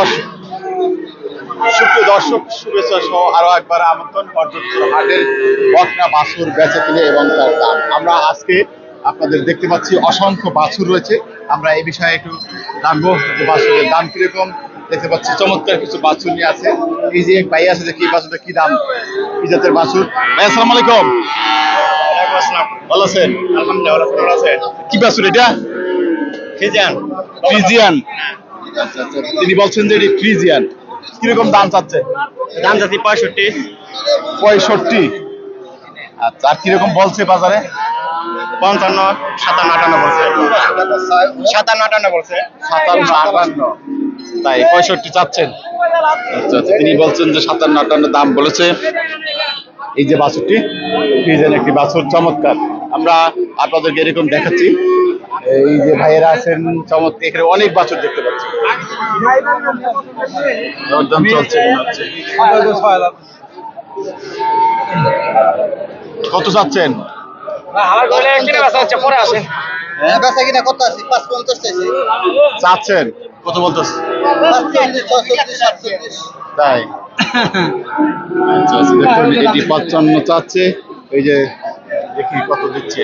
দর্শক সুপ্রিয় দর্শক শুভেচ্ছা সহ আরও একবার আমন্ত্রণ পর্যটন হাটের বকনা বাছুর বেচে কিনে এবং তার দাম। আমরা আজকে আপনাদের দেখতে পাচ্ছি অসংখ্য বাছুর রয়েছে। আমরা এই বিষয়ে একটু জানব যে বাছুরের দাম কীরকম। দেখতে পাচ্ছি চমৎকার কিছু বাছুর নিয়ে আছে। এই যে ভাই আছে যে কি বাছুরটা কি দাম? কি জাতের বাছুর? ভাই আসসালামু আলাইকুম। ভালো আছেন? কি বাছুর এটা? ফ্রিজিয়ান আচ্ছা আচ্ছা। তিনি বলছেন যে এটি ফ্রিজিয়ান। কীরকম দাম চাচ্ছে? দাম যাচ্ছি পঁয়ষট্টি। পঁয়ষট্টি? আচ্ছা আর কীরকম বলছে বাজারে? পঞ্চান্ন সাতান্ন আটান্ন বলছে। সাতান্ন আটান্ন বলছে। সাতান্ন আটান্ন। তাই পঁয়ষট্টি চাচ্ছেন? আচ্ছা আচ্ছা তিনি বলছেন যে সাতান্ন আটান্ন দাম বলেছে। এই যে বাছুরটি ফ্রিজেন একটি বাছুর চমৎকার। আমরা আপনাদেরকে এরকম দেখাচ্ছি। এই যে ভাইয়েরা আছেন চমৎকার এখানে অনেক বাছুর দেখতে পাচ্ছি। দরদাম চলছে কত চাচ্ছেন চাইছে। চাচ্ছেন? কত সাতচল্লিশ তাই। আচ্ছা আচ্ছা, এটি চাচ্ছে। এই যে দেখি কত দিচ্ছে।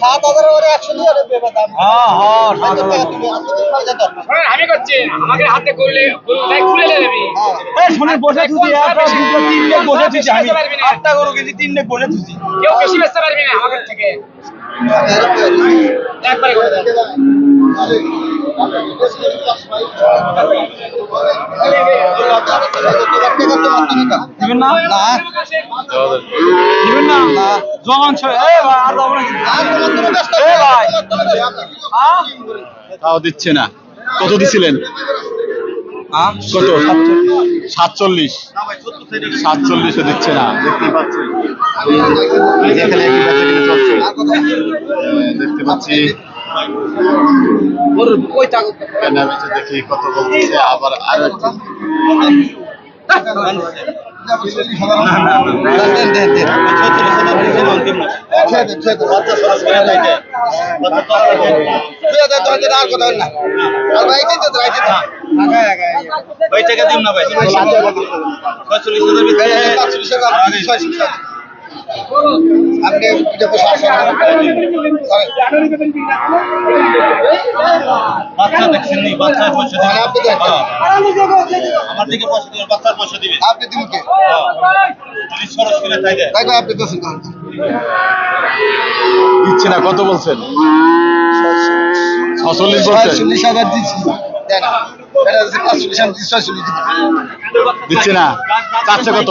সাত হাজার ওরে একশো দিয়ে ওরে বেবা দাম। তুমি আসলে ছয় হাজার দরকার। আমি করছি। আমাকে হাতে করলে খুলে নেবি শোনেন বসে থুছি একটা দুটো বসে থুছি আমি আটটা গরু কিনছি তিনটে বসে থুছি কেউ বেশি বেচতে পারবি না আমাদের থেকে। একবারে করে। দিবেন না? না। দিবেন না? জমান ছয় এ ভাই আর যাব না আর তোমার কোনো ব্যস্ত এ ভাই। হ্যাঁ? তাও দিচ্ছে না। কত দিছিলেন? হ্যাঁ? কত? সাতচল্লিশ। সাতচল্লিশে দিচ্ছে না। দেখতেই আহ, দেখতে পাচ্ছি। কেনা বেচে দেখি কত বলতেছে আবার আর একটু ভাই টাকা দিন না ভাই। ছয়চল্লিশ হাজার পাঁচচল্লিশ টাকা, আপনি। বাচ্চা দেখছেন নি? পয়সা মানে আপনি আমার দিকে পয়সা দিবেন বাচ্চার পয়সা দিবেন। আপনি দিন কে? যদি সরস কিনে থাকে ভাই, ভাই, আপনি দোষী দিচ্ছে না কত বলছেন? ছচল্লিশ ছয়চল্লিশ হাজার দিচ্ছি। দিচ্ছি। না। চাচ্ছে কত?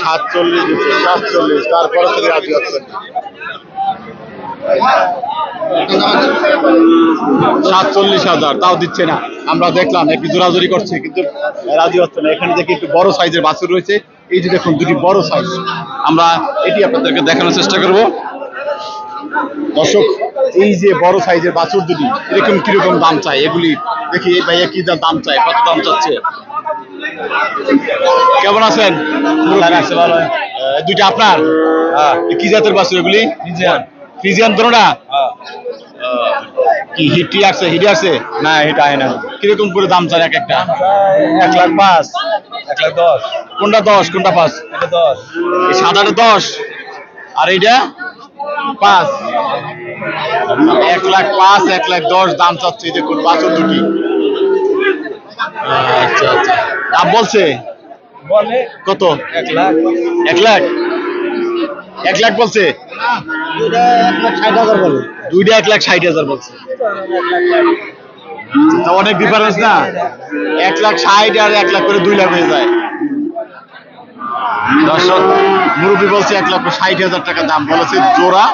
সাতচল্লিশ সাতচল্লিশ। তারপরে থেকে রাজি হচ্ছেন সাতচল্লিশ হাজার তাও দিচ্ছে না। আমরা দেখলাম একটু জোরাজুরি করছে কিন্তু রাজি হচ্ছে না। এখানে দেখি একটু বড় সাইজের বাছুর রয়েছে। এই যে দেখুন দুটি বড় সাইজ। আমরা এটি আপনাদেরকে দেখানোর চেষ্টা করব। দর্শক এই যে বড় সাইজের বাছুর দুটি এরকম কীরকম দাম চাই? এগুলি দেখি এই ভাইয়া কি দাম চাই কত দাম চাচ্ছে? কেমন আছেন? ভালো। দুইটা আপনার? কি জাতের বাছুর এগুলি? ফ্রিজিয়ান। ফ্রিজিয়ান দুটোটা হ্যাঁ। কি হিটি আছে হিটি আছে? না এটা আয় না। কীরকম করে দাম চান এক একটা? এক লাখ পাঁচ। এক লাখ দশ। কোনটা দশ কোনটা পাঁচ? এটা দশ। সাদাটা দশ। আর এইটা? পাঁচ। এক লাখ পাঁচ এক লাখ দশ দাম চাচ্ছে এই দেখুন বাছুর দুটি আচ্ছা আচ্ছা। দাম বলছে? বলে কত? এক লাখ। এক লাখ? এক লাখ বলছে? দুইটা এক লাখ ষাট হাজার বলছে। অনেক ডিফারেন্স না? এক লাখ ষাট আর এক লাখ করে দুই লাখ হয়ে যায়। দর্শক, মুরব্বী বলছে এক লাখ ষাট হাজার টাকা দাম। বলেছে জোড়া।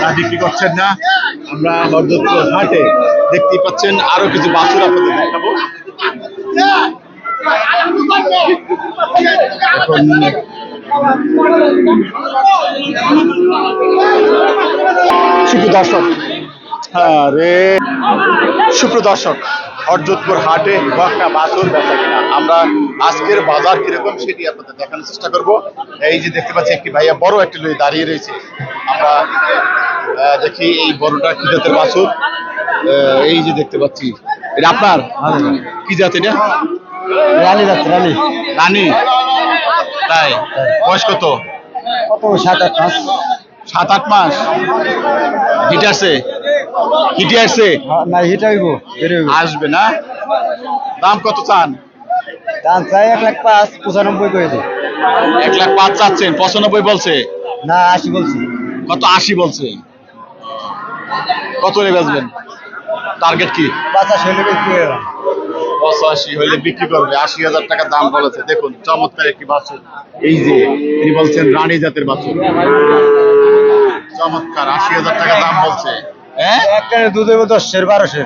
না বিক্রি করছেন না। আমরা হাটে দেখতেই পাচ্ছেন আরও কিছু বাছুর আপনাদের দেখাবো। এখন দর্শক আরে সুপ্রিয় দর্শক হরজতপুর হাটে একটা বাছুর বেচা কিনা? আমরা আজকের বাজার কীরকম সেটি আপনাদের দেখানোর চেষ্টা করব। এই যে দেখতে পাচ্ছি একটি ভাইয়া বড় একটি লই দাঁড়িয়ে রয়েছে। আমরা দেখি এই বড়টা কি জাতের বাছুর? এই যে দেখতে পাচ্ছি। এটা আপনার? কি জাত এটা? রানি রানি। রানী। তাই? বয়স কত? কত? সাত আট মাস। সাত আট মাস। হিট আছে হিটে আসছে? না হিটা হইব আসবে না? দাম কত চান? দাম চাই এক লাখ পাঁচ পঁচানব্বই করে দিই। এক লাখ পাঁচ চাচ্ছেন পঁচানব্বই বলছে? না আশি বলছে। কত? আশি বলছে। কত হলে বেচবেন টার্গেট কি? পাঁচাশি হলে বিক্রি হয়ে। পঁচাশি হলে বিক্রি করবে আশি হাজার টাকা দাম বলেছে। দেখুন চমৎকার একটি বাছুর। এই যে তিনি বলছেন রানী জাতের বাছুর। চমৎকার আশি হাজার টাকা দাম বলছে। হ্যাঁ? একটা দুধ হইব দশের বারোশের।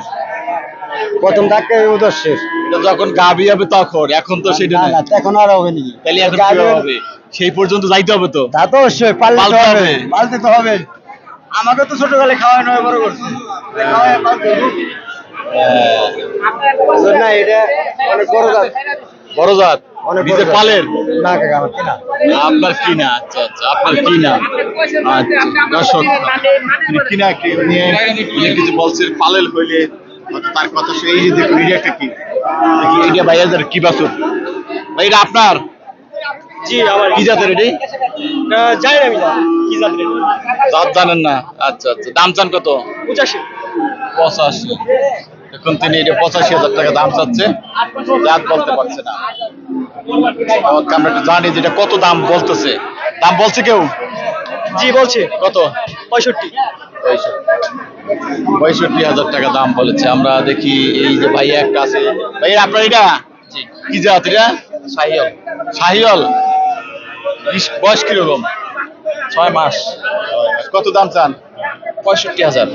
প্রথম ধাক্কা হইব দশের। যখন গাবি হবে তখন এখন তো সেটা না এখন আর হবে নাকি তাহলে এখন গাভী- হবে? সেই পর্যন্ত যাইতে হবে তো? তা তো অবশ্যই পালতে হবে। হবে। পালতে তো হবে। আমাকে তো ছোটকালে খাওয়ানো হয় বড় করছে। খাওয়ায় পালতে হবে। বুঝলেন না এটা অনেক বড় জাত। বড় জাত? নিজে পালেন না কাকা আমার কিনা আপনার কিনা আচ্ছা আচ্ছা আপনার কিনা আচ্ছা দর্শক কিনা কি নিয়ে উনি কিছু বলছে পালেল হইলে তার কথা সেই যে দেখুন এটা একটা কি? এটা কি ভাই এটা আপনার? জি আমার। কি জাতের এটি? জানি না আমি কি জাতের জাত জানেন না। আচ্ছা আচ্ছা দাম চান কত? পঁচাশি। পঁচাশি। এখন তিনি এটা পঁচাশি হাজার টাকা দাম চাচ্ছে জাত বলতে পারছে না। আমরা একটু জানি যেটা কত দাম বলতেছে। দাম বলছে কেউ? জি বলছি। কত? পঁয়ষট্টি। পঁয়ষট্টি। হাজার টাকা দাম বলেছে। আমরা দেখি এই যে ভাই একটা আছে। ভাই আপনার এটা? কি জাত এটা? শাহিয়াল বিশ- বয়স কীরকম? ছয় মাস। কত দাম চান? পঁয়ষট্টি হাজার।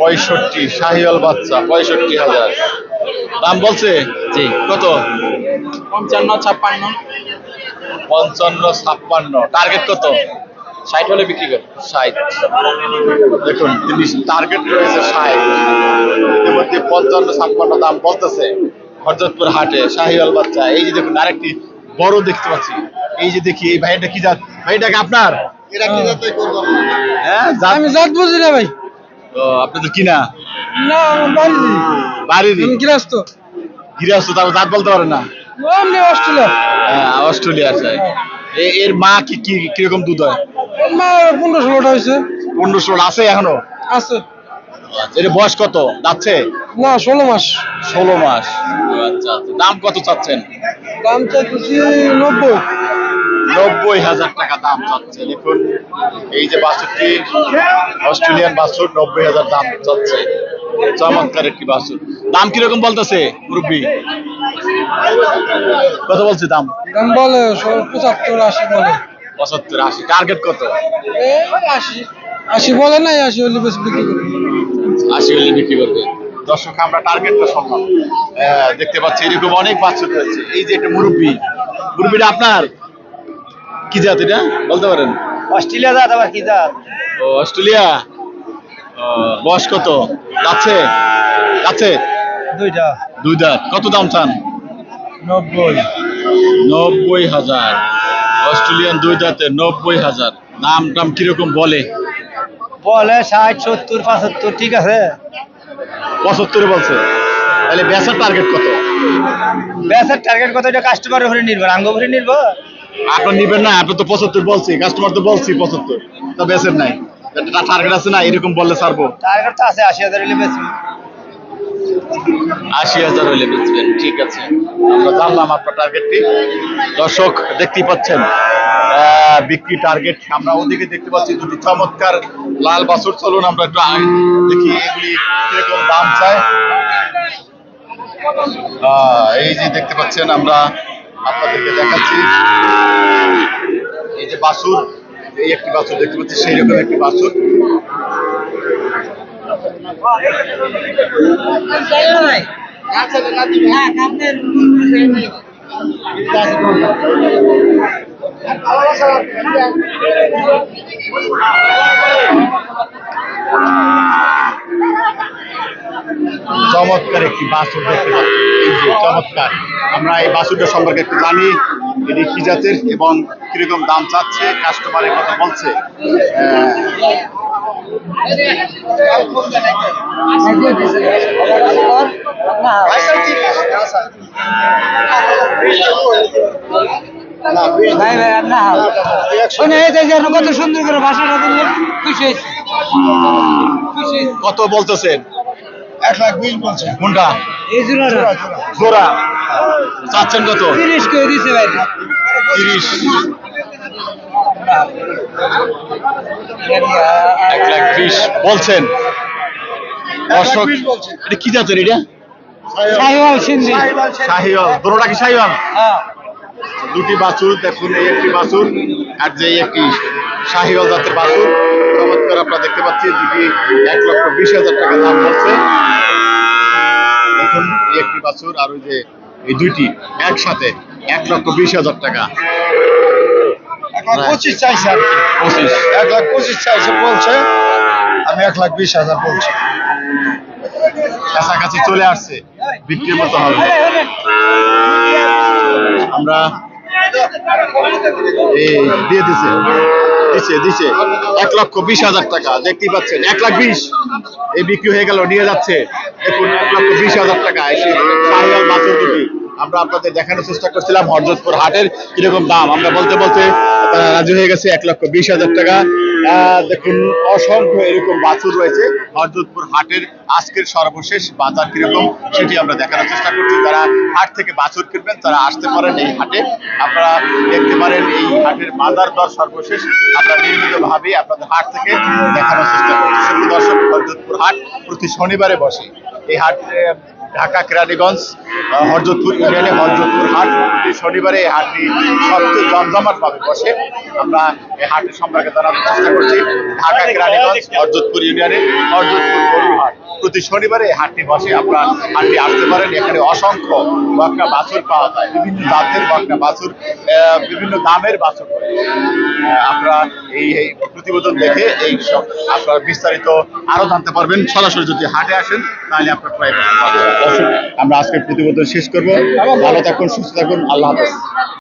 পঁয়ষট্টি শাহিয়াল বাচ্চা পঁয়ষট্টি হাজার। দাম বলছে? জি। কত? পঞ্চান্ন ছাপ্পান্ন। পঞ্চান্ন ছাপ্পান্ন। টার্গেট কত? ষাট হলে বিক্রি করে ষাট। দেখুন তিনি টার্গেট রয়েছে ষাট। ইতিমধ্যে পঞ্চান্ন ছাপ্পান্ন দাম বলতেছে। হরজতপুর হাটে শাহিওয়াল বাচ্চা। এই যে দেখুন আরেকটি বড় দেখতে পাচ্ছি। এই যে দেখি এই ভাইটা কি জাত? ভাইটাকে আপনার? এটা কি হ্যাঁ জাত আমি জাত বুঝি না ভাই। ও, আপনাদের কিনা না? আমার বাড়ি বাড়ি বাড়ির গৃহস্থ। গৃহস্থ তারপর জাত বলতে পারে না? আমি অস্ট্রেলিয়া। হ্যাঁ অস্ট্রেলিয়া চাই এর মা কি কি কীরকম দুধ হয়? মা পনেরো ষোলোটা হয়েছে। পনেরো ষোলো আছে এখনও? আছে। এর বয়স কত? যাচ্ছে? না ষোলো মাস। ষোলো মাস। আচ্ছা আচ্ছা। দাম কত চাচ্ছেন? দাম চাইতেছি নব্বই। নব্বই হাজার টাকা দাম চাচ্ছে। দেখুন এই যে বাছুরটি অস্ট্রেলিয়ান বাছুর নব্বই হাজার দাম চাচ্ছে। চমৎকার একটি বাছুর। দাম কীরকম বলতেছে মুরব্বী? কত বলছে দাম? দাম বলে পঁচাত্তর আশি বলে। পঁচাত্তর আশি। টার্গেট কত? আশি। আশি বলে নাই আশি হলে বেশি বিক্রি করব। আশি হলে বিক্রি করবে। দর্শক আমরা টার্গেটটা সম্ভব দেখতে পাচ্ছি এরকম অনেক বাছুর রয়েছে। এই যে একটা মুরব্বী মুরব্বীটা আপনার? কি জাত এটা? বলতে পারেন। অস্ট্রেলিয়া জাত আবার কি জাত? ও অস্ট্রেলিয়া? বয়স কত? আছে যাচ্ছে? দুইটা। দুই দাঁত। কত দাম চান? নব্বই। নব্বই হাজার। অস্ট্রেলিয়ান দুই দাঁতে নব্বই হাজার। নাম টাম কীরকম বলে? বলে ষাট সত্তর পঁচাত্তর ঠিক আছে? পঁচাত্তরে বলছে। তাহলে বেচার টার্গেট কত? ব্যাসের টার্গেট কত? এটা কাস্টমারের উপরে নির্ভর। আঙ্গ উপরে নির্ভর? আপনার নিবেন না আপনি তো পঁচাত্তর বলছি কাস্টমার তো বলছি পঁচাত্তর তা বেচের নাই। টার্গেট আছে না এরকম বললে ছাড়বো? টার্গেট তো আছে আশি হাজার হলে বেশি আশি হাজার হলে বেচবেন ঠিক আছে। আমরা জানলাম আপনার টার্গেটটি দর্শক দেখতেই পাচ্ছেন বিক্রি টার্গেট আমরা ওদিকে দেখতে পাচ্ছি দুটি চমৎকার লাল বাছুর। চলুন আমরা একটু দেখি এগুলি কীরকম দাম চায়। এই যে দেখতে পাচ্ছেন আমরা আপনাদেরকে দেখাচ্ছি। এই যে বাসুর এই একটি বাছুর দেখতে পাচ্ছি সেই রকম একটি বাছুর। চমৎকার একটি বাছুর দেখতে পাচ্ছি। এই যে চমৎকার। আমরা এই বাছুরটা সম্পর্কে একটু জানি এটি কি জাতের এবং কীরকম দাম চাচ্ছে কাস্টমারের কথা বলছে। ভাই ভাই আর না শোনে কত সুন্দর করে ভাষাটা দিলেন খুশি খুশি কত বলতেছেন? এক লাখ বিশ বলছে। কোনটা? এই জোড়া চাচ্ছেন কত? তিরিশ করে দিছে ভাই। তিরিশ। এক লাখ বিশ বলছেন। দর্শক এটা কি জাতের এটা? সিন্ধি। দুটোটা কি হ্যাঁ। দুটি বাছুর দেখুন এই একটি বাছুর আর যে একটি শাহিওয়াল জাতের বাছুর। চমৎকার আপনারা দেখতে পাচ্ছি দুটি এক লক্ষ বিশ হাজার টাকা দাম বলছে দেখুন একটি বাছুর আর ওই যে এই দুইটি একসাথে এক লক্ষ বিশ হাজার টাকা। পঁচিশ চাইছে আর কি। পঁচিশ। এক লাখ পঁচিশ চাইছে বলছে আমি এক লাখ বিশ হাজার বলছি। কাছাকাছি চলে আসছে বিক্রির মতো হবে। আমরা এই দিয়ে দিছে। দিছে দিছে। এক লক্ষ বিশ হাজার টাকা, দেখতেই পাচ্ছেন, এক লাখ বিশ। এই বিক্রি হয়ে গেল, নিয়ে যাচ্ছে। দেখুন, এক লক্ষ বিশ হাজার টাকা বাছুর দুটি। আমরা আপনাদের দেখানোর চেষ্টা করছিলাম হরজতপুর হাটের কীরকম দাম। আমরা বলতে বলতে রাজি হয়ে গেছে এক লক্ষ বিশ হাজার টাকা। দেখুন, অসংখ্য এরকম বাছুর রয়েছে হরজতপুর হাটের আজকের সর্বশেষ বাজার কীরকম সেটি আমরা দেখানোর চেষ্টা করছি। যারা হাট থেকে বাছুর কিনবেন, তারা আসতে পারেন এই হাটে। আপনারা দেখতে পারেন এই হাটের বাজার দর সর্বশেষ। আমরা নিয়মিত ভাবে আপনাদের হাট থেকে দেখানোর চেষ্টা করছি। দর্শক হরজতপুর হাট প্রতি শনিবারে বসে। এই হাট ঢাকা কেরানীগঞ্জ হরজতপুর ইউনিয়নে হরজতপুর হাট। শনিবারে এই হাটটি সবচেয়ে জমজমাটভাবে বসে। আমরা এই হাটের সম্পর্কে জানার চেষ্টা করছি। ঢাকা কেরানীগঞ্জ, হরজতপুর ইউনিয়নে হরজতপুর গরুর হাট। প্রতি শনিবারে হাটটি বসে। আপনারা হাটটি আসতে পারেন এখানে অসংখ্য বকনা বাছুর পাওয়া যায়। বিভিন্ন জাতের বকনা বাছুর বিভিন্ন দামের বাছুর আপনারা এই এই প্রতিবেদন দেখে এই আপনারা বিস্তারিত আরও জানতে পারবেন। সরাসরি যদি হাটে আসেন তাহলে আপনার দর্শক, আমরা আজকের প্রতিবেদন শেষ করব। ভালো থাকুন সুস্থ থাকুন আল্লাহ হাফেজ।